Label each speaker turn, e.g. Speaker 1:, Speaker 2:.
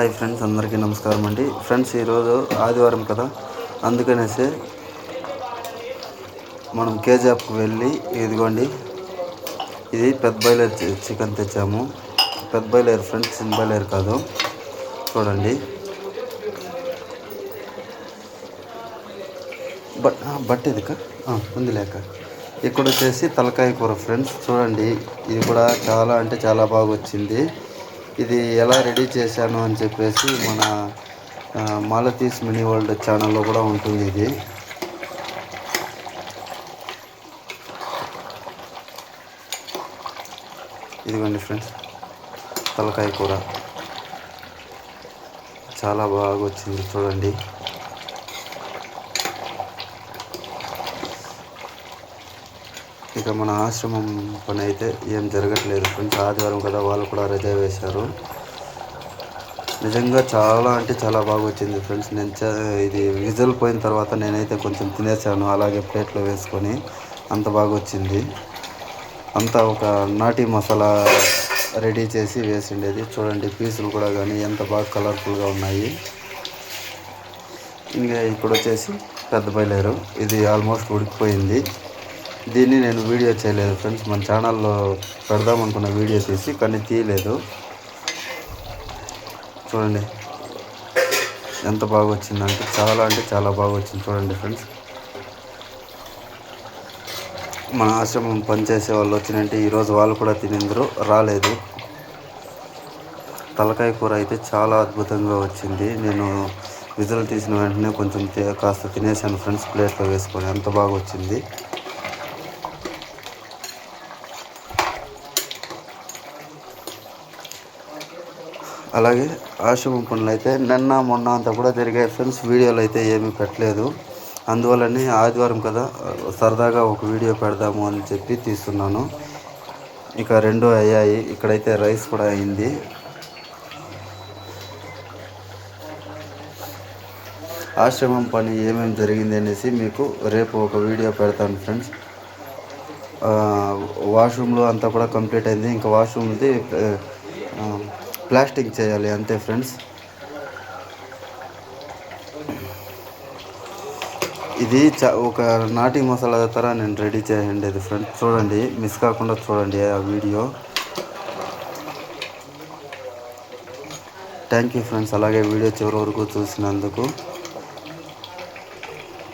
Speaker 1: Hi friends అందరికీ నమస్కారం అండి. ఫ్రెండ్స్ ఈరోజు ఆదివారం కదా? అందుకనేసి మనం కేజాప్కి వెళ్ళి ఇదిగోండి ఇది పెద్ద బాయిలర్ చికెన్ తెచ్చాము. పెద్ద బాయిలర్ ఫ్రెండ్స్ చిన్న బాయిలర్ కాదు. చూడండి. బట్ బట్ ఇదిక ఉంది లేక. ఇక్కడ వచ్చేసి తలకాయ కూర ఫ్రెండ్స్ చూడండి. ఇది కూడా చాలా అంటే చాలా బాగా వచ్చింది ఇది ఎలా రెడీ చేశాను అని చెప్పేసి మన మాలతీస్ మినీ వరల్డ్ ఛానల్లో కూడా ఉంటుంది ఇది. ఇదిగోండి ఫ్రెండ్స్ తలకాయ కూర. చాలా బాగా వచ్చింది చూడండి. ఇక మన ఆశ్రమం పని అయితే ఏం జరగట్లేదు. ఫ్రెండ్స్ ఆదివారం కదా వాళ్ళు కూడా రజా వేశారు. నిజంగా చాలా అంటే చాలా బాగా వచ్చింది ఫ్రెండ్స్. నేను ఇది విజల్ పోయిన తర్వాత నేనైతే కొంచెం తినేసాను. అలాగే ప్లేట్లో వేసుకొని అంత బాగా వచ్చింది. అంతా ఒక నాటి మసాలా రెడీ చేసి వేసిండేది. చూడండి పీసులు కూడా కానీ ఎంత బాగా కలర్ఫుల్గా ఉన్నాయి. ఇంకా ఇప్పుడు వచ్చేసి పెద్ద బయలేరు ఇది ఆల్మోస్ట్ ఉడికిపోయింది. దీన్ని నేను వీడియో చేయలేదు ఫ్రెండ్స్. మన ఛానల్లో పెడదామనుకున్న వీడియో తీసి కానీ తీయలేదు. చూడండి. ఎంత బాగా వచ్చిందంటే చాలా అంటే చాలా బాగా వచ్చింది చూడండి ఫ్రెండ్స్. మన ఆశ్రమం పనిచేసే వాళ్ళు వచ్చినంటే ఈరోజు వాళ్ళు కూడా తినిందరు రాలేదు. తలకాయ కూర అయితే చాలా అద్భుతంగా వచ్చింది. నేను విజులు తీసిన వెంటనే కొంచెం కాస్త తినేసాను ఫ్రెండ్స్ ప్లేట్లో వేసుకొని. ఎంత బాగా వచ్చింది అలాగే ఆశ్రమం పనులు అయితే నిన్న మొన్న అంతా కూడా జరిగాయి ఫ్రెండ్స్ వీడియోలు అయితే ఏమీ పెట్టలేదు. అందువల్లనే ఆదివారం కదా సరదాగా ఒక వీడియో పెడదాము అని చెప్పి తీస్తున్నాను. ఇక రెండు అయ్యాయి. ఇక్కడైతే రైస్ కూడా అయింది. ఆశ్రమం పని ఏమేమి జరిగింది అనేసి మీకు రేపు ఒక వీడియో పెడతాను ఫ్రెండ్స్ వాష్రూమ్లో అంతా కూడా కంప్లీట్ అయింది. ఇంకా వాష్రూమ్ది ప్లాస్టిక్ చేయాలి అంతే ఫ్రెండ్స్. ఇది ఒక నాటి మసాలా తర నేను రెడీ చేయండి ఇది ఫ్రెండ్స్ చూడండి మిస్ కాకుండా చూడండి ఆ వీడియో. థ్యాంక్ యూ ఫ్రెండ్స్ అలాగే వీడియో చివరి వరకు చూసినందుకు.